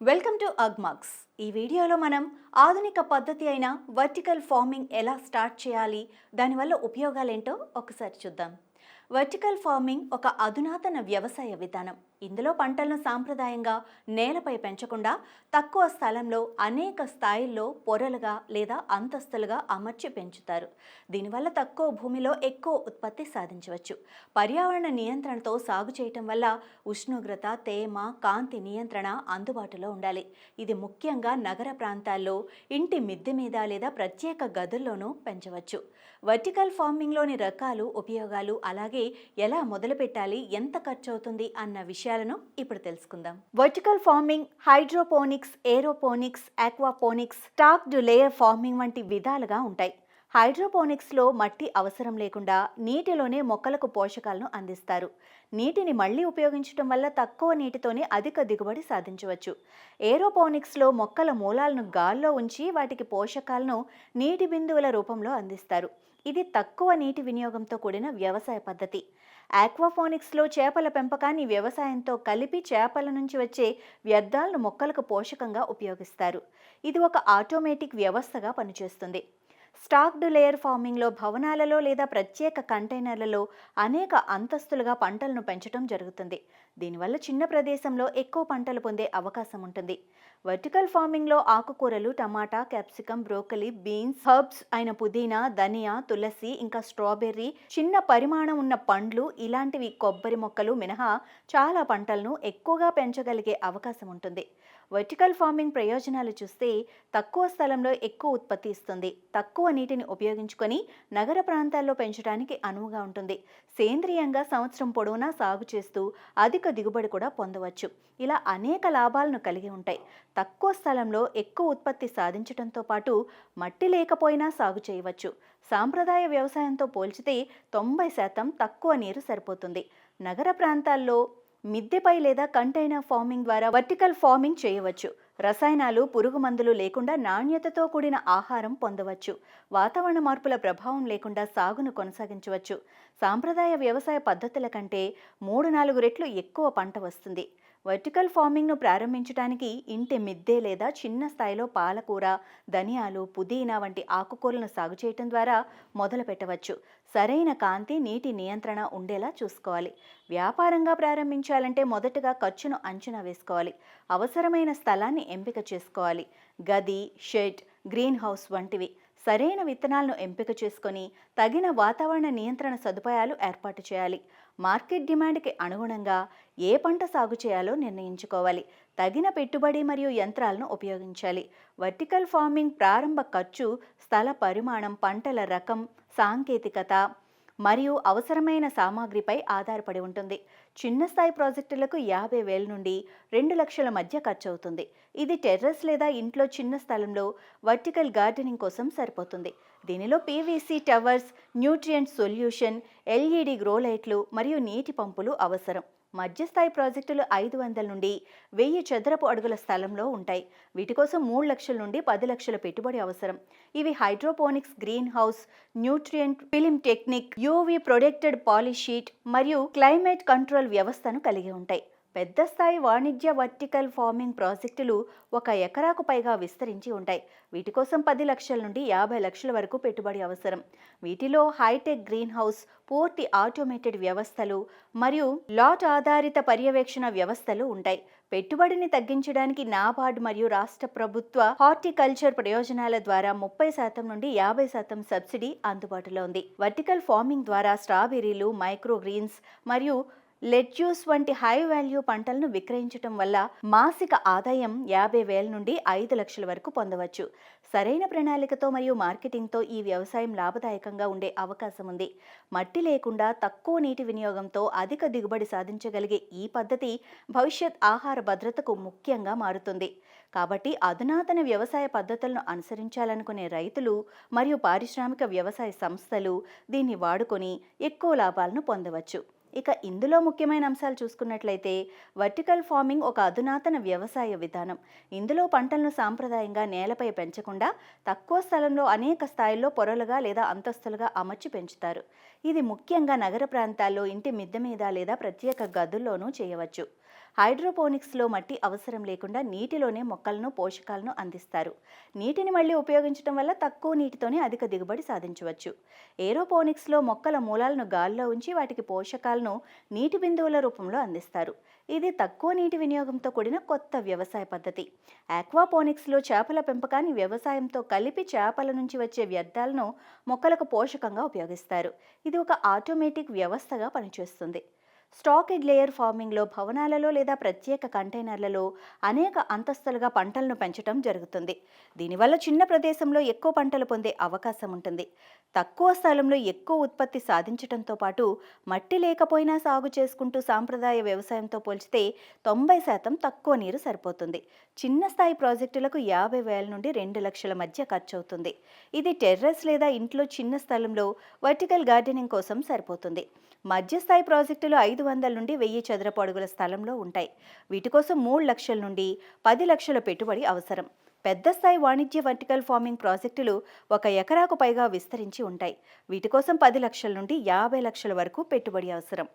Welcome to Agmax. ఈ వీడియోలో మనం ఆధునిక పద్ధతి అయిన వర్టికల్ ఫార్మింగ్ ఎలా స్టార్ట్ చేయాలి దానివల్ల ఉపయోగాలేంటో ఒకసారి చూద్దాం. వర్టికల్ ఫార్మింగ్ ఒక అధునాతన వ్యవసాయ విధానం. ఇందులో పంటలను సాంప్రదాయంగా నేలపై పెంచకుండా తక్కువ స్థలంలో అనేక స్థాయిల్లో పొరలుగా లేదా అంతస్తులుగా అమర్చి పెంచుతారు. దీనివల్ల తక్కువ భూమిలో ఎక్కువ ఉత్పత్తి సాధించవచ్చు. పర్యావరణ నియంత్రణతో సాగు చేయటం వల్ల ఉష్ణోగ్రత తేమ కాంతి నియంత్రణ అందుబాటులో ఉండాలి. ఇది ముఖ్యంగా నగర ప్రాంతాల్లో ఇంటి మిద్దె మీద లేదా ప్రత్యేక గదుల్లోనూ పెంచవచ్చు. వర్టికల్ ఫార్మింగ్లోని రకాలు ఉపయోగాలు అలాగే ఎలా మొదలు పెట్టాలి ఎంత ఖర్చు అవుతుంది అన్న విషయాలను ఇప్పుడు తెలుసుకుందాం. Vertical farming hydroponics aeroponics aquaponics stacked layer farming వంటి విధాలుగా ఉంటాయి. హైడ్రోపోనిక్స్లో మట్టి అవసరం లేకుండా నీటిలోనే మొక్కలకు పోషకాలను అందిస్తారు. నీటిని మళ్ళీ ఉపయోగించడం వల్ల తక్కువ నీటితోనే అధిక దిగుబడి సాధించవచ్చు. ఏరోపోనిక్స్లో మొక్కల మూలాలను గాల్లో ఉంచి వాటికి పోషకాలను నీటి బిందువుల రూపంలో అందిస్తారు. ఇది తక్కువ నీటి వినియోగంతో కూడిన వ్యవసాయ పద్ధతి. ఆక్వాఫోనిక్స్లో చేపల పెంపకాన్ని వ్యవసాయంతో కలిపి చేపల నుంచి వచ్చే వ్యర్థాలను మొక్కలకు పోషకంగా ఉపయోగిస్తారు. ఇది ఒక ఆటోమేటిక్ వ్యవస్థగా పనిచేస్తుంది. స్టాక్డ్ లేయర్ ఫార్మింగ్లో భవనాలలో లేదా ప్రత్యేక కంటైనర్లలో అనేక అంతస్తులుగా పంటలను పెంచడం జరుగుతుంది. దీనివల్ల చిన్న ప్రదేశంలో ఎక్కువ పంటలు పొందే అవకాశం ఉంటుంది. వర్టికల్ ఫార్మింగ్లో ఆకుకూరలు tomato capsicum broccoli beans herbs అయిన పుదీనా ధనియా తులసి ఇంకా స్ట్రాబెర్రీ చిన్న పరిమాణం ఉన్న పండ్లు ఇలాంటివి కొబ్బరి మొక్కలు మినహా చాలా పంటలను ఎక్కువగా పెంచగలిగే అవకాశం ఉంటుంది. వర్టికల్ ఫార్మింగ్ ప్రయోజనాలు చూస్తే తక్కువ స్థలంలో ఎక్కువ ఉత్పత్తి ఇస్తుంది. తక్కువ నీటిని ఉపయోగించుకొని నగర ప్రాంతాల్లో పెంచడానికి అనువుగా ఉంటుంది. సేంద్రియంగా సంవత్సరం పొడవునా సాగు చేస్తూ అధిక దిగుబడి కూడా పొందవచ్చు. ఇలా అనేక లాభాలను కలిగి ఉంటాయి. తక్కువ స్థలంలో ఎక్కువ ఉత్పత్తి సాధించడంతో పాటు మట్టి లేకపోయినా సాగు చేయవచ్చు. సాంప్రదాయ వ్యవసాయంతో పోల్చితే తొంభై శాతం తక్కువ నీరు సరిపోతుంది. నగర ప్రాంతాల్లో మిద్దెపై లేదా కంటైనర్ ఫార్మింగ్ ద్వారా వర్టికల్ ఫార్మింగ్ చేయవచ్చు. రసాయనాలు పురుగు మందులు లేకుండా నాణ్యతతో కూడిన ఆహారం పొందవచ్చు. వాతావరణ మార్పుల ప్రభావం లేకుండా సాగును కొనసాగించవచ్చు. సాంప్రదాయ వ్యవసాయ పద్ధతుల కంటే మూడు నాలుగు రెట్లు ఎక్కువ పంట వస్తుంది. వర్టికల్ ఫార్మింగ్ను ప్రారంభించడానికి ఇంటి మిద్దె లేదా చిన్న స్థాయిలో పాలకూర ధనియాలు పుదీనా వంటి ఆకుకూరలను సాగు చేయటం ద్వారా మొదలు పెట్టవచ్చు. సరైన కాంతి నీటి నియంత్రణ ఉండేలా చూసుకోవాలి. వ్యాపారంగా ప్రారంభించాలంటే మొదటగా ఖర్చును అంచనా వేసుకోవాలి. అవసరమైన స్థలాన్ని ఎంపిక చేసుకోవాలి. గది షెడ్ గ్రీన్ హౌస్ వంటివి. సరైన విత్తనాలను ఎంపిక చేసుకొని తగిన వాతావరణ నియంత్రణ సదుపాయాలు ఏర్పాటు చేయాలి. మార్కెట్ డిమాండ్కి అనుగుణంగా ఏ పంట సాగు చేయాలో నిర్ణయించుకోవాలి. తగిన పెట్టుబడి మరియు యంత్రాలను ఉపయోగించాలి. వర్టికల్ ఫార్మింగ్ ప్రారంభ ఖర్చు స్థల పరిమాణం పంటల రకం సాంకేతికత మరియు అవసరమైన సామాగ్రిపై ఆధారపడి ఉంటుంది. చిన్న స్థాయి ప్రాజెక్టులకు యాభై వేల నుండి రెండు లక్షల మధ్య ఖర్చు అవుతుంది ఇది టెర్రస్ లేదా ఇంట్లో చిన్న స్థలంలో వర్టికల్ గార్డెనింగ్ కోసం సరిపోతుంది. దీనిలో PVC towers nutrient solution LED grow లైట్లు మరియు నీటి పంపులు అవసరం. మధ్యస్థాయి ప్రాజెక్టులు ఐదు వందల నుండి వెయ్యి చదరపు అడుగుల స్థలంలో ఉంటాయి. వీటి కోసం మూడు లక్షల నుండి పది లక్షల పెట్టుబడి అవసరం. ఇవి hydroponics greenhouse nutrient film technique UV protected poly sheet మరియు క్లైమేట్ కంట్రోల్ వ్యవస్థను కలిగి ఉంటాయి. పెద్ద స్థాయి వాణిజ్య వర్టికల్ ఫార్మింగ్ ప్రాజెక్టులు ఒక ఎకరాకు పైగా విస్తరించి ఉంటాయి. వీటి కోసం పది లక్షల నుండి యాభై లక్షల వరకు పెట్టుబడి అవసరం. వీటిలో హైటెక్ గ్రీన్ హౌస్ పూర్తి ఆటోమేటెడ్ వ్యవస్థలు మరియు లాట్ ఆధారిత పర్యవేక్షణ వ్యవస్థలు ఉంటాయి. పెట్టుబడిని తగ్గించడానికి నాబార్డ్ మరియు రాష్ట్ర ప్రభుత్వ హార్టికల్చర్ ప్రయోజనాల ద్వారా ముప్పై శాతం నుండి యాభై శాతం సబ్సిడీ అందుబాటులో ఉంది. వర్టికల్ ఫార్మింగ్ ద్వారా స్ట్రాబెర్రీలు మైక్రో గ్రీన్స్ మరియు లెట్యూస్ వంటి హై వాల్యూ పంటలను విక్రయించటం వల్ల మాసిక ఆదాయం యాభై వేల నుండి ఐదు లక్షల వరకు పొందవచ్చు. సరైన ప్రణాళికతో మరియు మార్కెటింగ్తో ఈ వ్యవసాయం లాభదాయకంగా ఉండే అవకాశం ఉంది. మట్టి లేకుండా తక్కువ నీటి వినియోగంతో అధిక దిగుబడి సాధించగలిగే ఈ పద్ధతి భవిష్యత్ ఆహార భద్రతకు ముఖ్యంగా మారుతుంది. కాబట్టి అధునాతన వ్యవసాయ పద్ధతులను అనుసరించాలనుకునే రైతులు మరియు పారిశ్రామిక వ్యవసాయ సంస్థలు దీన్ని వాడుకొని ఎక్కువ లాభాలను పొందవచ్చు. ఇక ఇందులో ముఖ్యమైన అంశాలు చూసుకున్నట్లయితే వర్టికల్ ఫార్మింగ్ ఒక అధునాతన వ్యవసాయ విధానం. ఇందులో పంటలను సాంప్రదాయంగా నేలపై పెంచకుండా తక్కువ స్థలంలో అనేక స్థాయిల్లో పొరలుగా లేదా అంతస్తులుగా అమర్చి పెంచుతారు. ఇది ముఖ్యంగా నగర ప్రాంతాల్లో ఇంటి మిద్దె మీద లేదా ప్రత్యేక గదుల్లోనూ చేయవచ్చు. హైడ్రోపోనిక్స్లో మట్టి అవసరం లేకుండా నీటిలోనే మొక్కలను పోషకాలను అందిస్తారు. నీటిని మళ్ళీ ఉపయోగించడం వల్ల తక్కువ నీటితోనే అధిక దిగుబడి సాధించవచ్చు. ఏరోపోనిక్స్లో మొక్కల మూలాలను గాల్లో ఉంచి వాటికి పోషకాలను నీటి బిందువుల రూపంలో అందిస్తారు. ఇది తక్కువ నీటి వినియోగంతో కూడిన కొత్త వ్యవసాయ పద్ధతి. ఆక్వాపోనిక్స్లో చేపల పెంపకాన్ని వ్యవసాయంతో కలిపి చేపల నుంచి వచ్చే వ్యర్థాలను మొక్కలకు పోషకంగా ఉపయోగిస్తారు. ఇది ఒక ఆటోమేటిక్ వ్యవస్థగా పనిచేస్తుంది. స్టాక్ లేయర్ ఫార్మింగ్లో భవనాలలో లేదా ప్రత్యేక కంటైనర్లలో అనేక అంతస్తులుగా పంటలను పెంచడం జరుగుతుంది. దీనివల్ల చిన్న ప్రదేశంలో ఎక్కువ పంటలు పొందే అవకాశం ఉంటుంది. తక్కువ స్థలంలో ఎక్కువ ఉత్పత్తి సాధించడంతో పాటు మట్టి లేకపోయినా సాగు చేసుకుంటూ సాంప్రదాయ వ్యవసాయంతో పోల్చితే తొంభై శాతం తక్కువ నీరు సరిపోతుంది. చిన్న స్థాయి ప్రాజెక్టులకు యాభై వేల నుండి రెండు లక్షల మధ్య ఖర్చు అవుతుంది ఇది టెర్రస్ లేదా ఇంట్లో చిన్న స్థలంలో వర్టికల్ గార్డెనింగ్ కోసం సరిపోతుంది. మధ్యస్థాయి ప్రాజెక్టులు ఐదు వందల నుండి వెయ్యి చదరపు అడుగుల స్థలంలో ఉంటాయి. వీటి కోసం మూడు లక్షల నుండి పది లక్షల పెట్టుబడి అవసరం. పెద్ద స్థాయి వాణిజ్య వర్టికల్ ఫార్మింగ్ ప్రాజెక్టులు ఒక ఎకరాకు పైగా విస్తరించి ఉంటాయి. వీటి కోసం పది లక్షల నుండి యాభై లక్షల వరకు పెట్టుబడి అవసరం.